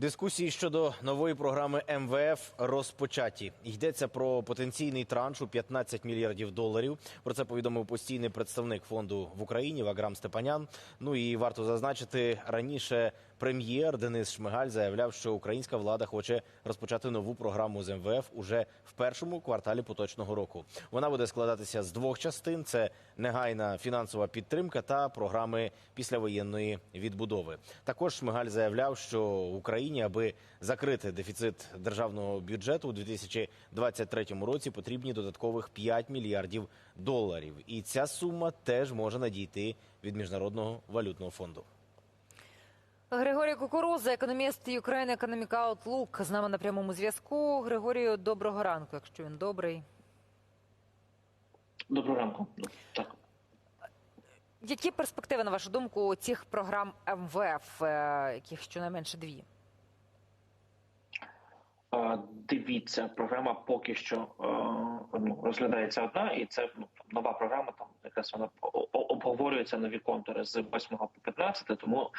Дискусії щодо нової програми МВФ розпочаті. Йдеться про потенційний транш у 15 мільярдів доларів. Про це повідомив постійний представник фонду в Україні Ваграм Степанян. Ну і варто зазначити раніше. Прем'єр Денис Шмигаль заявляв, що українська влада хоче розпочати нову програму з МВФ уже в першому кварталі поточного року. Вона буде складатися з двох частин: це негайна фінансова підтримка та програми післявоєнної відбудови. Також Шмигаль заявляв, що Україні, аби закрити дефіцит державного бюджету у 2023 році, потрібні додаткових 5 мільярдів доларів. І ця сума теж може надійти від міжнародного валютного фонду. Григорій Кукуруза, економіст Ukraine Economic Outlook, з нами на прямому зв'язку. Григорію, доброго ранку, якщо він добрий. Доброго ранку. Так. Які перспективи, на вашу думку, цих програм МВФ, е, яких щонайменше дві? Дивіться, програма поки що е, ну, розглядається одна, і це ну, нова програма. Там якраз вона обговорюється нові контури з 8 по 15, тому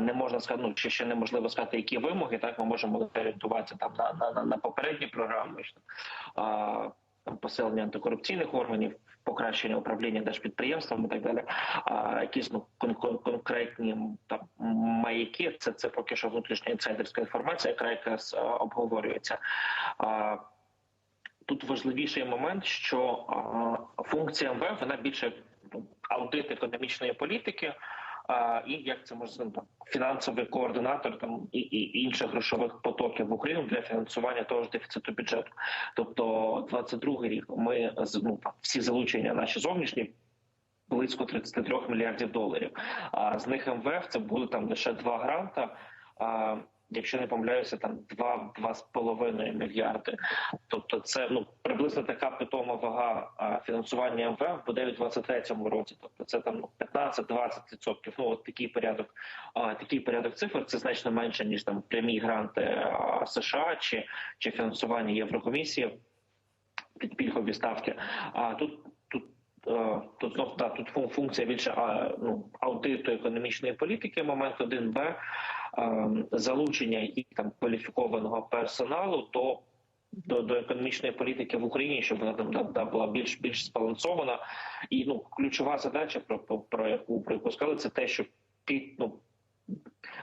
не можна сказати, ну чи ще неможливо сказати, які вимоги. Так ми можемо орієнтуватися там на, на, на, попередні програми. А, там, посилення антикорупційних органів, покращення управління держпідприємством і так далі. А якісь ну кон- кон- конкретні там маяки, це це поки що внутрішня інсайдерська інформація, яка якраз а, обговорюється. А, Тут важливіший момент, що а, функція МВФ вона більше аудит економічної політики. І як це можна фінансовий координатор там і, і інших грошових потоків в Україну для фінансування того ж дефіциту бюджету. Тобто, 22-й рік ми ну, всі залучення наші зовнішні. Близько 33 мільярдів доларів. А з них МВФ це буде там лише два гранта. Якщо не помиляюся, там два два з половиною мільярди. Тобто, це ну приблизно така питома вага фінансування МВФ буде у 23-му році. Тобто, це там ну, 15-20 відсотків. Ну от такий порядок, такий порядок цифр. Це значно менше ніж там прямі гранти США чи, чи фінансування Єврокомісії під пільгові ставки. А тут тут. ну, да, тут фун- функція більше ну, аудиту економічної політики. Момент 1 Б е, залучення і там кваліфікованого персоналу до. До, до економічної політики в Україні, щоб вона там да, була більш більш збалансована, і ну ключова задача, про, про, про яку про яку сказали, це те, щоб під ну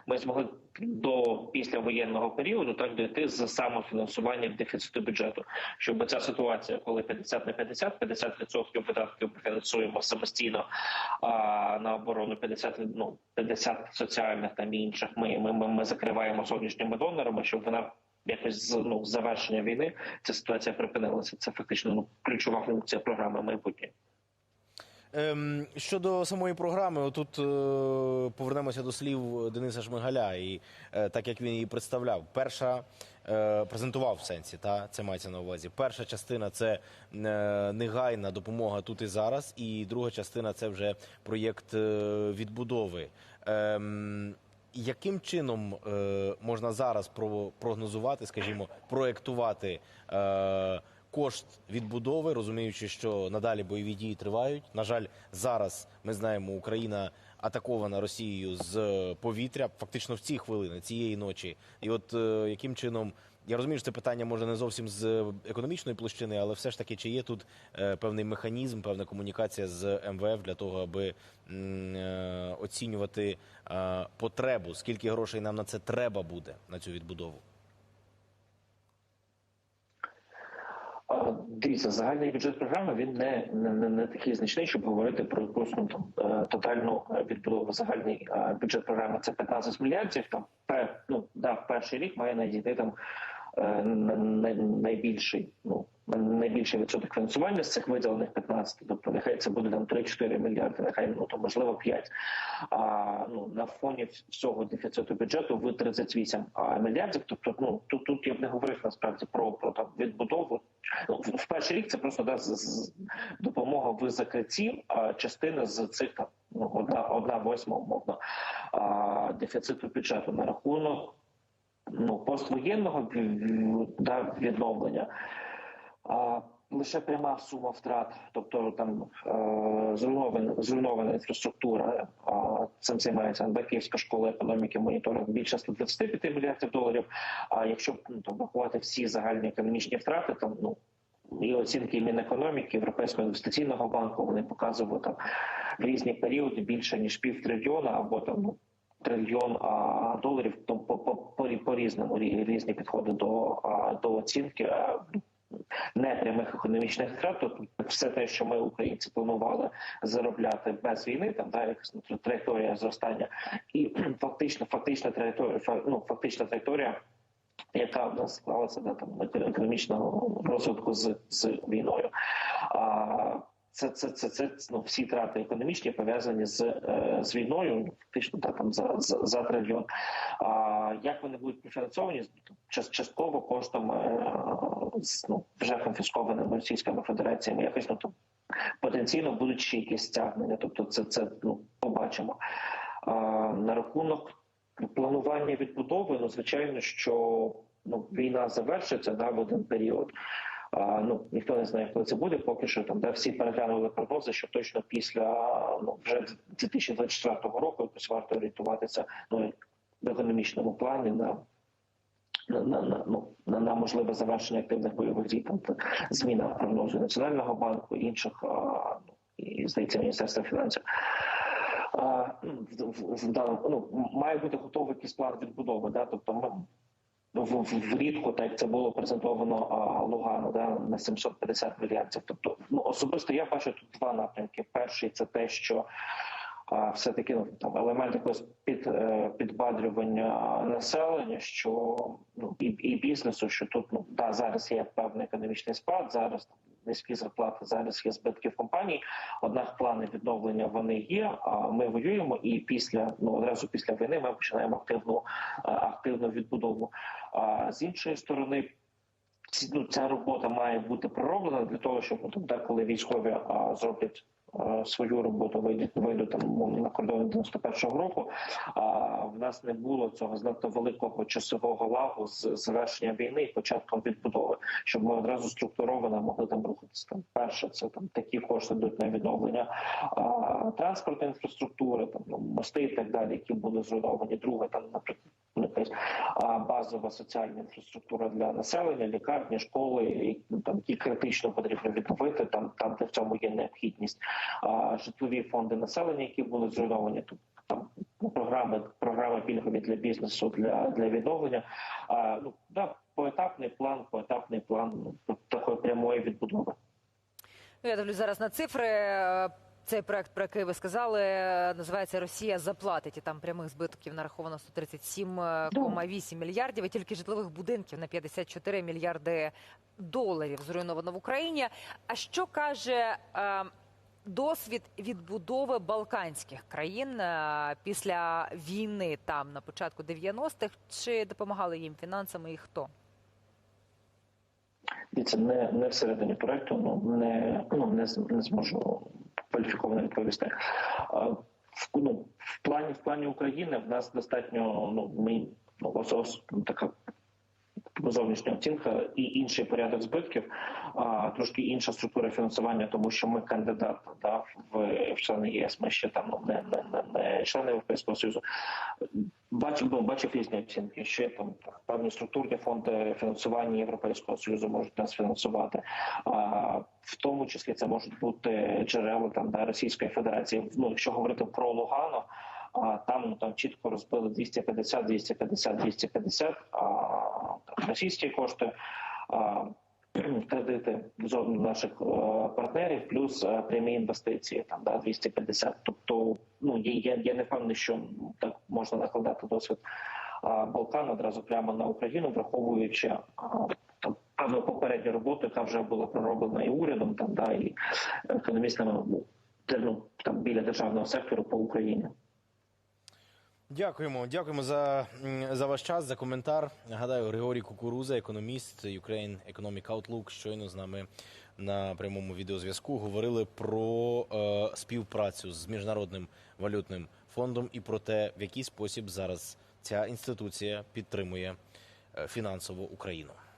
ми змогли до післявоєнного періоду так дійти з самофінансуванням дефіциту бюджету, щоб ця ситуація, коли 50 на 50, 50% видатків фінансуємо самостійно а на оборону 50, ну 50 соціальних там і інших. Ми, ми, ми, ми закриваємо зовнішніми донорами, щоб вона. Якось ну завершення війни ця ситуація припинилася. Це фактично ну ключова функція програми майбутнє. Ем, щодо самої програми, отут е, повернемося до слів Дениса Шмигаля, і е, так як він її представляв, перша е, презентував в сенсі, та це мається на увазі. Перша частина це е, негайна допомога тут і зараз, і друга частина це вже проєкт е, відбудови. Ем, яким чином е, можна зараз про- прогнозувати, скажімо, проєктувати е, кошт відбудови, розуміючи, що надалі бойові дії тривають. На жаль, зараз ми знаємо, Україна атакована Росією з повітря, фактично в ці хвилини, цієї ночі. І от е, яким чином. Я розумію, що це питання може не зовсім з економічної площини, але все ж таки, чи є тут е, певний механізм, певна комунікація з МВФ для того, аби е, оцінювати е, потребу, скільки грошей нам на це треба буде на цю відбудову? А, Дивіться, загальний бюджет програми він не, не, не, такий значний, щоб говорити про якусь ну, там, е, тотальну е, відбудову. Загальний е, бюджет програми це 15 мільярдів. Там пер, ну, да, перший рік має надійти там на- на- найбільший, ну найбільший відсоток фінансування з цих виділених 15, тобто нехай це буде там 3-4 мільярди, нехай ну то можливо 5. А ну на фоні всього дефіциту бюджету в 38 мільярдів. Тобто, ну тут тут я б не говорив насправді про, про там відбудову. Ну, в, перший рік це просто да, з, з- допомога в закритті а, частини з цих там ну одна одна восьма умовно а, дефіциту бюджету на рахунок ну поствоєнного да, відновлення. Лише пряма сума втрат, тобто там е, зруйнована, зруйнована інфраструктура. Цим займається Баківська школа економіки, моніторинг більше 125 мільярдів доларів. А якщо ну, там врахувати всі загальні економічні втрати, там ну і оцінки Мінекономіки, Європейського інвестиційного банку, вони показували там в різні періоди більше ніж пів трильйона або там ну, трильйон а, доларів. То по, по, по, по різному рі- різні підходи до, а, до оцінки. Непрямих економічних втрат, тобто все те, що ми українці планували заробляти без війни, там да, якась ну, траєкторія зростання, і фактично, фактична траєкторія, ну, фактична траєкторія яка в нас склалася да, там економічного розвитку з, з війною. А це, це, це, це ну, всі трати економічні пов'язані з, е, з війною, фактично да, там за, за, за трильйон. А як вони будуть профінансовані? Частково коштом е, з, ну, вже конфіскованими Російськими Федераціями, якось ну, там, потенційно будуть ще якісь стягнення. Тобто, це, це ну, побачимо. А, на рахунок планування відбудови, ну звичайно, що ну війна завершиться да, в один період. Ну ніхто не знає, коли це буде. Поки що там де всі переглянули прогнози, що точно після ну вже 2024 року якось варто орієнтуватися ну в економічному плані на. На, на, на, ну, на, на можливе завершення активних бойових дій, там та зміна прогнозу Національного банку, інших а, ну, і здається Міністерства фінансів. А, ну, в, в, в ну має бути готовий якийсь план відбудови. Да? Тобто ми влітку, так як це було презентовано Лугану, да, на 750 мільярдів. Тобто, ну особисто я бачу тут два напрямки. Перший це те, що а, все-таки ну, там елемент якогось під е, підбадрювання населення, що ну і, і бізнесу, що тут ну да зараз є певний економічний спад, зараз там, низькі зарплати, зараз є збитків компаній. Однак плани відновлення вони є. Ми воюємо, і після ну одразу після війни ми починаємо активну активну відбудову. З іншої сторони. Ну, ця робота має бути пророблена для того, щоб ну, там, деколи військові а, зроблять а, свою роботу, вийдуть, вийдуть там умовно, на кордони 91-го року. А в нас не було цього знато великого часового лагу з завершення війни і початком відбудови, щоб ми одразу структуровано могли там рухатися. Там перше, це там такі кошти йдуть на відновлення а, транспортної інфраструктури, там ну, мости і так далі, які були зруйновані. Друге, там, наприклад, базова соціальна інфраструктура для населення, лікарні, школи, і, ну, там які критично потрібно відновити, там, там де в цьому є необхідність. Житлові фонди населення, які були зруйновані, тут там ну, програми, програми пільгові для бізнесу для, для відновлення. А, ну да, поетапний план, поетапний план ну, такої прямої відбудови. Ну, я дивлюсь зараз на цифри. Е, Цей проект, про який ви сказали, е, називається Росія заплатить. І там прямих збитків нараховано 137,8 мільярдів. І тільки житлових будинків на 54 мільярди доларів зруйновано в Україні. А що каже е, досвід відбудови балканських країн е, після війни там на початку 90-х? Чи допомагали їм фінансами і хто? Дивіться, не, не всередині проекту, ну не ну не, не зможу кваліфіковано відповісти. В, ну, в плані в плані України в нас достатньо ну ми ну ос, ос, ну, така зовнішня оцінка і інший порядок збитків, трошки інша структура фінансування, тому що ми кандидат да, в, члени ЄС. Ми ще там ну, не, не, не, не члени Європейського союзу. Бачив, ну, бачив різні оцінки. Ще там певні структурні фонди фінансування Європейського союзу можуть нас фінансувати. А, в тому числі це можуть бути джерела там да, Російської Федерації. Ну, якщо говорити про Лугано, а там ну там чітко розбили 250, 250, 250, а російські кошти. Кредити з наших партнерів, плюс прямі інвестиції, там да 250. Тобто, ну я, я, не впевнений, що так можна накладати досвід Балкан одразу прямо на Україну, враховуючи там певну попередню роботу, яка вже була пророблена і урядом, там да і економістами ну, ну, там біля державного сектору по Україні. Дякуємо, дякуємо за, за ваш час, за коментар. Нагадаю, Григорій Кукуруза, економіст Ukraine Economic Outlook, щойно з нами на прямому відеозв'язку говорили про е, співпрацю з міжнародним валютним фондом і про те, в який спосіб зараз ця інституція підтримує е, фінансово Україну.